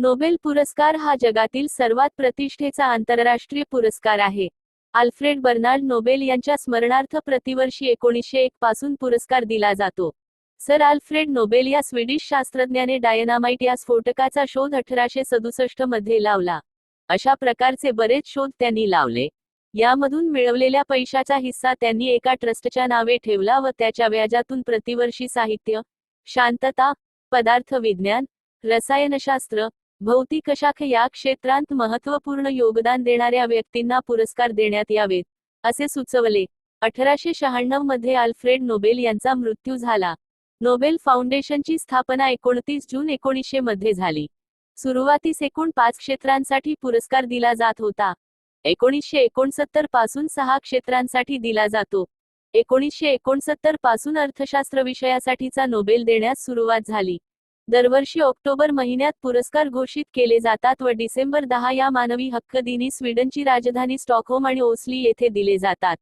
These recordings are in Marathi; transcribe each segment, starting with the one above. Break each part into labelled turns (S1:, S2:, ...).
S1: नोबेल पुरस्कार हा जगातील सर्वात प्रतिष्ठेचा आंतरराष्ट्रीय पुरस्कार आहे. आल्फ्रेड बर्नार्ड नोबेल यांच्या स्मरणार्थ प्रतिवर्षी एकोणीसशे एक पासून पुरस्कार दिला जातो. सर आल्फ्रेड नोबेल या स्वीडिश शास्त्रज्ञाने डायनामाइट या स्फोटकाचा शोध अठराशे सदुसष्टमध्ये लावला. अशा प्रकारचे बरेच शोध त्यांनी लावले. यामधून मिळवलेल्या पैशाचा हिस्सा त्यांनी एका ट्रस्टच्या नावे ठेवला व त्याच्या व्याजातून प्रतिवर्षी साहित्य शांतता पदार्थ विज्ञान रसायनशास्त्र भौतिकशाख या क्षेत्रांत महत्त्वपूर्ण योगदान देणाऱ्या व्यक्तींना पुरस्कार देण्यात यावेत असे सुचवले. अठराशे शहाण्णवमध्ये आल्फ्रेड नोबेल यांचा मृत्यू झाला. नोबेल फाउंडेशनची स्थापना एकोणतीस जून एकोणीसशे मध्ये झाली. सुरुवातीस एकूण पाच क्षेत्रांसाठी पुरस्कार दिला जात होता. एकोणीसशे एकोणसत्तरपासून सहा क्षेत्रांसाठी दिला जातो. एकोणीसशे एकोणसत्तरपासून अर्थशास्त्र विषयासाठीचा नोबेल देण्यास सुरुवात झाली. दरवर्षी ऑक्टोबर महिन्यात पुरस्कार घोषित केले जातात व डिसेंबर दहा या मानवी हक्क दिनी स्वीडनची राजधानी स्टॉकहोम आणि ओस्ली येथे दिले जातात.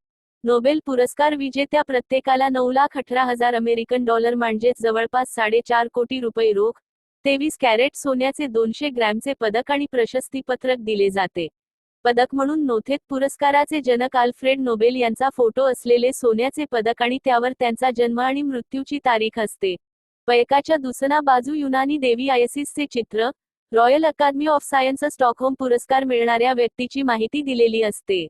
S1: नोबेल पुरस्कार विजेत्या प्रत्येकाला नऊ लाख अठरा हजार अमेरिकन डॉलर म्हणजेच जवळपास साडेचार कोटी रुपये रोख तेवीस कॅरेट सोन्याचे दोनशे ग्रॅमचे पदक आणि प्रशस्तीपत्रक दिले जाते. पदक म्हणून नोथेत पुरस्काराचे जनक आल्फ्रेड नोबेल यांचा फोटो असलेले सोन्याचे पदक आणि त्यावर त्यांचा जन्म आणि मृत्यूची तारीख असते. पयकाच्या दुसना बाजू युनानी देवी आयसिसचे चित्र Royal Academy of Science Stockholm पुरस्कार मिळणाऱ्या व्यक्तीची माहिती दिलेली असते.